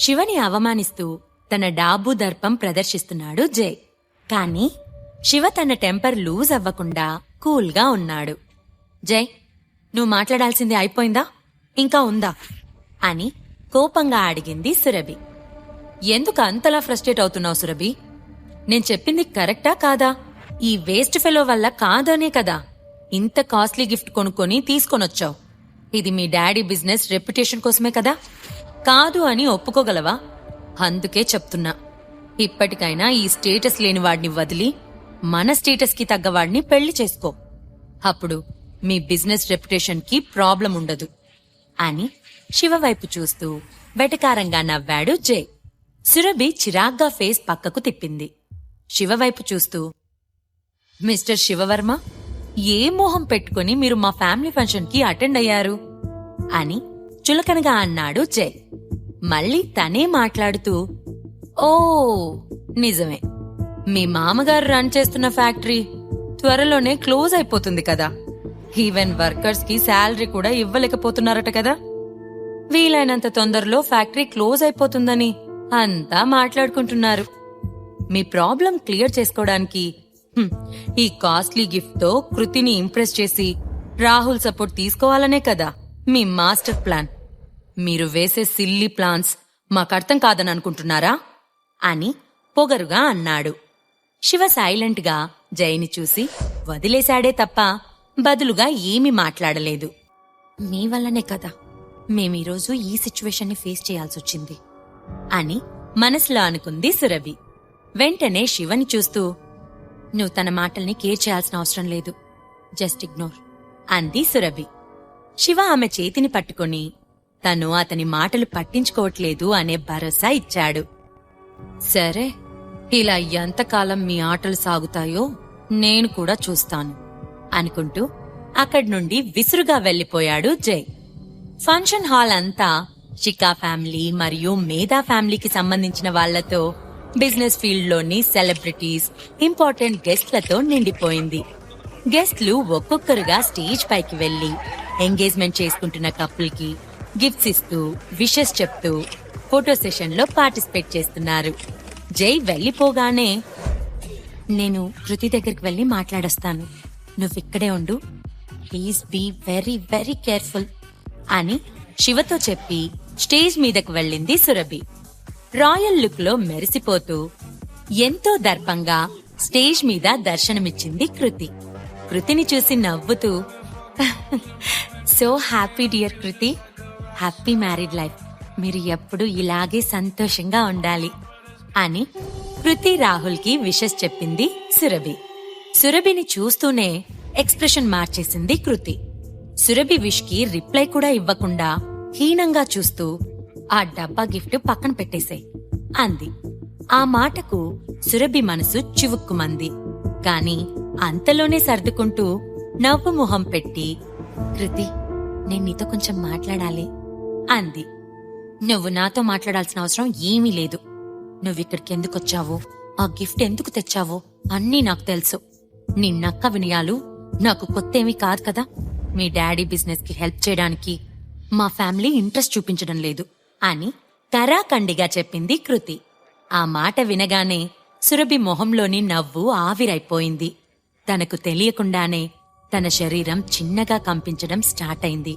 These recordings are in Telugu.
శివని అవమానిస్తూ తన డాబు దర్పం ప్రదర్శిస్తున్నాడు జై. కాని శివ తన టెంపర్ లూజ్ అవ్వకుండా కూల్గా ఉన్నాడు. జై నువ్వు మాట్లాడాల్సింది అయిపోయిందా? ఇంకా ఉందా? అని కోపంగా అడిగింది సురభి. ఎందుకు అంతలా ఫ్రస్ట్రేట్ అవుతున్నావు సురభి? నేను చెప్పింది కరెక్టా కాదా? ఈ వేస్ట్ ఫెలో వల్ల కాదనే కదా. ఇంత కాస్ట్లీ గిఫ్ట్ కొనుక్కొని తీసుకొనొచ్చావు. ఇది మీ డాడీ బిజినెస్ రెప్యుటేషన్ కోసమే కదా? కాదు అని ఒప్పుకోగలవా? అందుకే చెప్తున్నా. ఇప్పటికైనా ఈ స్టేటస్ లేని వాడిని వదిలి మన స్టేటస్కి తగ్గవాడిని పెళ్ళి చేసుకో. అప్పుడు మీ బిజినెస్ రెప్యుటేషన్కి ప్రాబ్లం ఉండదు. అని శివ వైపు చూస్తూ వెటకారంగా నవ్వాడు జై. సురభి చిరాగ్గా ఫేస్ పక్కకు తిప్పింది. శివ వైపు చూస్తూ మిస్టర్ శివవర్మ ఏ మోహం పెట్టుకుని మీరు మా ఫ్యామిలీ ఫంక్షన్కి అటెండ్ అయ్యారు? అని చులకనగా అన్నాడు జై మళ్ళీ తనే మాట్లాడుతూ ఓ నిజమే. మీ మామగారు రన్ చేస్తున్న ఫ్యాక్టరీ త్వరలోనే క్లోజ్ అయిపోతుంది కదా. ఈవెన్ వర్కర్స్కి శాలరీ కూడా ఇవ్వలేకపోతున్నారట కదా. వీలైనంత తొందరలో ఫ్యాక్టరీ క్లోజ్ అయిపోతుందని అంతా మాట్లాడుకుంటున్నారు. మీ ప్రాబ్లం క్లియర్ చేసుకోవడానికి ఈ కాస్ట్లీ గిఫ్ట్తో కృతిని ఇంప్రెస్ చేసి రాహుల్ సపోర్ట్ తీసుకోవాలనే కదా మీ మాస్టర్ ప్లాన్. మీరు వేసే సిల్లీ ప్లాన్స్ మాకర్థం కాదని అనుకుంటున్నారా అని పొగరుగా అన్నాడు. శివ సైలెంట్గా జైని చూసి వదిలేశాడే తప్ప బదులుగా ఏమీ మాట్లాడలేదు. మీ వల్లనే కదా మేమీరోజు ఈ సిచ్యువేషన్ని ఫేస్ చేయాల్సొచ్చింది అని మనసులో అనుకుంది సురభి. వెంటనే శివని చూస్తూ నువ్వు తన మాటల్ని కేర్ చేయాల్సిన అవసరం లేదు. జస్ట్ ఇగ్నోర్ అంది సురభి. శివ ఆమె చేతిని పట్టుకొని తను అతని మాటలు పట్టించుకోవట్లేదు అనే భరోసా ఇచ్చాడు. సరే ఇలా ఎంతకాలం మీ ఆటలు సాగుతాయో నేను కూడా చూస్తాను అనుకుంటూ అక్కడి నుండి విసురుగా వెళ్ళిపోయాడు జై. ఫంక్షన్ హాల్ అంతా షికా ఫ్యామిలీ మరియు మేధా ఫ్యామిలీకి సంబంధించిన వాళ్ళతో బిజినెస్ ఫీల్డ్లోని సెలబ్రిటీస్ ఇంపార్టెంట్ గెస్ట్లతో నిండిపోయింది. గెస్ట్లు ఒక్కొక్కరుగా స్టేజ్ పైకి వెళ్ళి ఎంగేజ్మెంట్ చేసుకుంటున్న కప్పుల్కి గిఫ్ట్స్ ఇస్తూ విషెస్ చెప్తూ ఫోటో సెషన్లో పార్టిసిపేట్ చేస్తున్నారు. జై వెళ్ళిపోగానే నేను కృతి దగ్గరికి వెళ్ళి మాట్లాడొస్తాను. నువ్వు ఇక్కడే ఉండు. Please be very very careful అని శివతో చెప్పి స్టేజ్ మీదకు వెళ్ళింది సురభి. రాయల్ లుక్లో మెరిసిపోతూ ఎంతో దర్పంగా స్టేజ్ మీద దర్శనమిచ్చింది కృతి. కృతిని చూసి నవ్వుతూ so happy dear Kriti. Happy married life. మీరు ఎప్పుడు ఇలాగే సంతోషంగా ఉండాలి అని కృతి రాహుల్కి విషెస్ చెప్పింది సురభి. సురభిని చూస్తూనే ఎక్స్ప్రెషన్ మార్చేసింది కృతి. సురభి విష్కి రిప్లై కూడా ఇవ్వకుండా హీనంగా చూస్తూ ఆ డబ్బా గిఫ్ట్ పక్కన పెట్టేశాయి అంది. ఆ మాటకు సురభి మనసు చివుక్కుమంది. కాని అంతలోనే సర్దుకుంటూ నవ్వు మొహం పెట్టి కృతి నేను నీతో కొంచెం మాట్లాడాలి. అంది. నువ్వు నాతో మాట్లాడాల్సిన అవసరం ఏమీ లేదు. నువ్విక్కడికి ఎందుకొచ్చావో ఆ గిఫ్ట్ ఎందుకు తెచ్చావో అన్నీ నాకు తెలుసు. నీ నక్క వినయాలు నాకు కొత్త ఏమీ కాదు కదా. మీ డాడీ బిజినెస్కి హెల్ప్ చేయడానికి మా ఫ్యామిలీ ఇంట్రెస్ట్ చూపించడం లేదు అని కరాఖండిగా చెప్పింది కృతి. ఆ మాట వినగానే సురభి మొహంలోని నవ్వు ఆవిరైపోయింది. తనకు తెలియకుండానే తన శరీరం చిన్నగా కంపించడం స్టార్ట్ అయింది.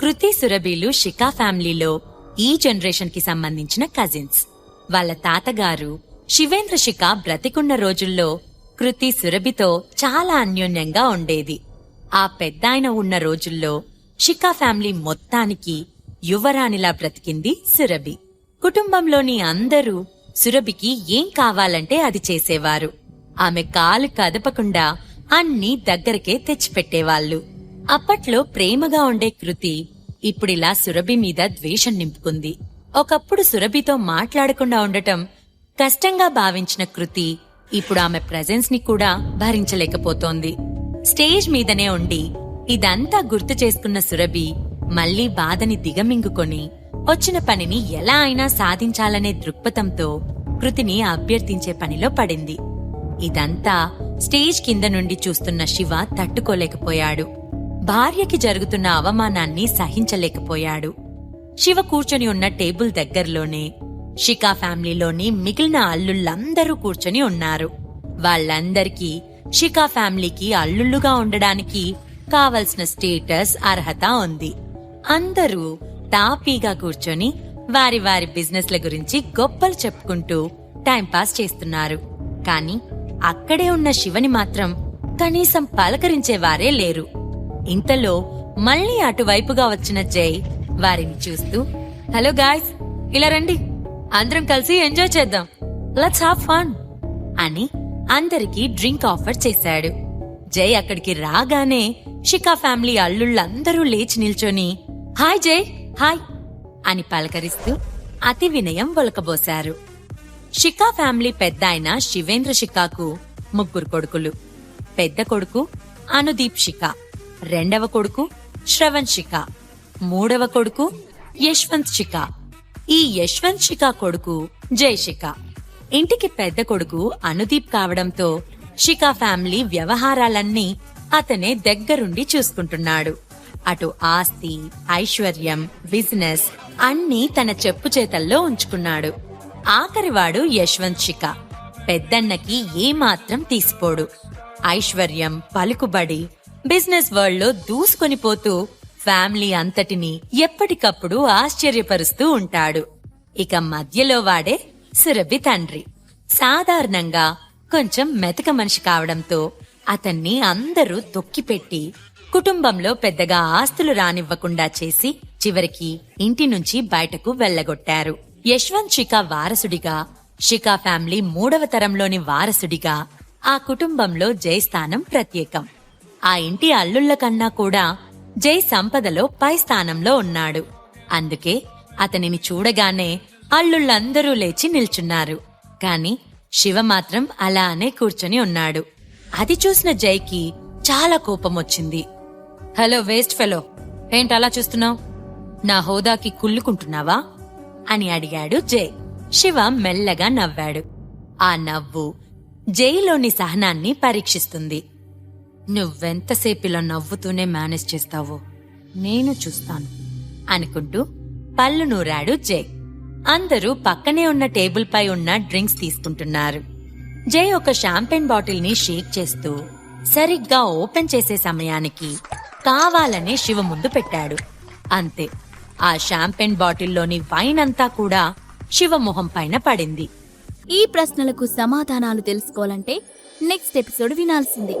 కృతి సురభిలు షికా ఫ్యామిలీలో ఈ జనరేషన్కి సంబంధించిన కజిన్స్. వాళ్ళ తాతగారు శివేంద్ర శిఖ బ్రతికున్న రోజుల్లో కృతి సురభితో చాలా అన్యోన్యంగా ఉండేది. ఆ పెద్దాయన ఉన్న రోజుల్లో షికా ఫ్యామిలీ మొత్తానికి యువరాణిలా బ్రతికింది సురభి. కుటుంబంలోని అందరూ సురభికి ఏం కావాలంటే అది చేసేవారు. ఆమె కాలు కదపకుండా అన్నీ దగ్గరకే తెచ్చిపెట్టేవాళ్ళు అప్పట్లో ప్రేమగా ఉండే కృతి ఇప్పుడిలా సురభి మీద ద్వేషం నింపుకుంది. ఒకప్పుడు సురభితో మాట్లాడకుండా ఉండటం కష్టంగా భావించిన కృతి ఇప్పుడు ఆమె ప్రెజెన్స్ని కూడా భరించలేకపోతోంది. స్టేజ్ మీదనే ఉండి ఇదంతా గుర్తు చేసుకున్న సురభి మళ్ళీ బాధని దిగమింగుకొని వచ్చిన పనిని ఎలా అయినా సాధించాలనే దృక్పథంతో కృతిని అభ్యర్థించే పనిలో పడింది. ఇదంతా స్టేజ్ కింద నుండి చూస్తున్న శివ తట్టుకోలేకపోయాడు. భార్యకి జరుగుతున్న అవమానాన్ని సహించలేకపోయాడు. శివ కూర్చొని ఉన్న టేబుల్ దగ్గరలోనే షికా ఫ్యామిలీలోని మిగిలిన అల్లుళ్ళందరూ కూర్చొని ఉన్నారు. వాళ్ళందరికీ షికా ఫ్యామిలీకి అల్లుళ్ళుగా ఉండడానికి కావలసిన స్టేటస్ అర్హత ఉంది. అందరూ తాపీగా కూర్చొని వారి వారి బిజినెస్ల గురించి గొప్పలు చెప్పుకుంటూ టైంపాస్ చేస్తున్నారు. కాని అక్కడే ఉన్న శివని మాత్రం కనీసం పలకరించేవారే లేరు. ఇంతలో మళ్ళీ అటువైపుగా వచ్చిన జై వారిని చూస్తూ హలో గాయ్స్ ఇలా రండి. అందరం కలిసి ఎంజాయ్ చేద్దాం. Let's have fun. అని అందరికీ డ్రింక్ ఆఫర్ చేశాడు. జై అక్కడికి రాగానే షికా ఫ్యామిలీ అల్లుళ్ళందరూ లేచి నిల్చొని హాయ్ జై హాయ్ అని పలకరిస్తూ అతి వినయం ఒలకబోశారు షికా ఫ్యామిలీ పెద్దాయన శివేంద్ర షికాకు ముగ్గురు కొడుకులు. పెద్ద కొడుకు అనుదీప్ షికా. రెండవ కొడుకు శ్రవణ్ శిఖ మూడవ కొడుకు యశ్వంత్ శిఖ ఈ యశ్వంత్ శిఖ కొడుకు జయశిఖ ఇంటికి పెద్ద కొడుకు అనుదీప్ కావడంతో శిఖ ఫ్యామిలీ వ్యవహారాలన్నీ అతనే దగ్గరుండి చూసుకుంటున్నాడు. అటు ఆస్తి ఐశ్వర్యం బిజినెస్ అన్నీ తన చెప్పు చేతల్లో ఉంచుకున్నాడు. ఆఖరివాడు యశ్వంత్ శిఖ పెద్దన్నకి ఏమాత్రం తీసిపోడు. ఐశ్వర్యం పలుకుబడి బిజినెస్ వరల్డ్లో దూసుకొని పోతూ ఫ్యామిలీ అంతటిని ఎప్పటికప్పుడు ఆశ్చర్యపరుస్తూ ఉంటాడు. ఇక మధ్యలో వాడే సురభి తండ్రి. సాధారణంగా కొంచెం మెతక మనిషి కావడంతో అతన్ని అందరూ తొక్కిపెట్టి కుటుంబంలో పెద్దగా ఆస్తులు రానివ్వకుండా చేసి చివరికి ఇంటి నుంచి బయటకు వెళ్ళగొట్టారు యశ్వంత్ షికా వారసుడిగా షికా ఫ్యామిలీ మూడవ తరంలోని వారసుడిగా ఆ కుటుంబంలో జై స్థానం ప్రత్యేకం. ఆ ఇంటి అల్లుళ్ళ కన్నా కూడా జై సంపదలో పై స్థానంలో ఉన్నాడు. అందుకే అతనిని చూడగానే అల్లుళ్ళందరూ లేచి నిల్చున్నారు. కాని శివ మాత్రం అలానే కూర్చొని ఉన్నాడు. అది చూసిన జైకి చాలా కోపం వచ్చింది హలో వేస్ట్ ఫెలో ఏంటలా అలా చూస్తున్నావు? నా హోదాకి కుళ్ళుకుంటున్నావా? అని అడిగాడు జై. శివ మెల్లగా నవ్వాడు. ఆ నవ్వు జైలోని సహనాన్ని పరీక్షిస్తుంది. నువ్వెంతసేపు ఇలా నవ్వుతూనే మేనేజ్ చేస్తావో? నేను చూస్తాను. అనుకుంటూ పళ్ళు నూరాడు జై. అందరూ పక్కనే ఉన్న టేబుల్ పై ఉన్న డ్రింక్స్ తీసుకుంటున్నారు. జై ఒక షాంపెన్ బాటిల్ని షేక్ చేస్తూ సరిగ్గా ఓపెన్ చేసే సమయానికి కావాలనే శివ ముందు పెట్టాడు. అంతే. ఆ షాంపెన్ బాటిల్లోని వైన్ అంతా కూడా శివ మొహం పైన పడింది. ఈ ప్రశ్నలకు సమాధానాలు తెలుసుకోవాలంటే నెక్స్ట్ ఎపిసోడ్ వినాల్సిందే.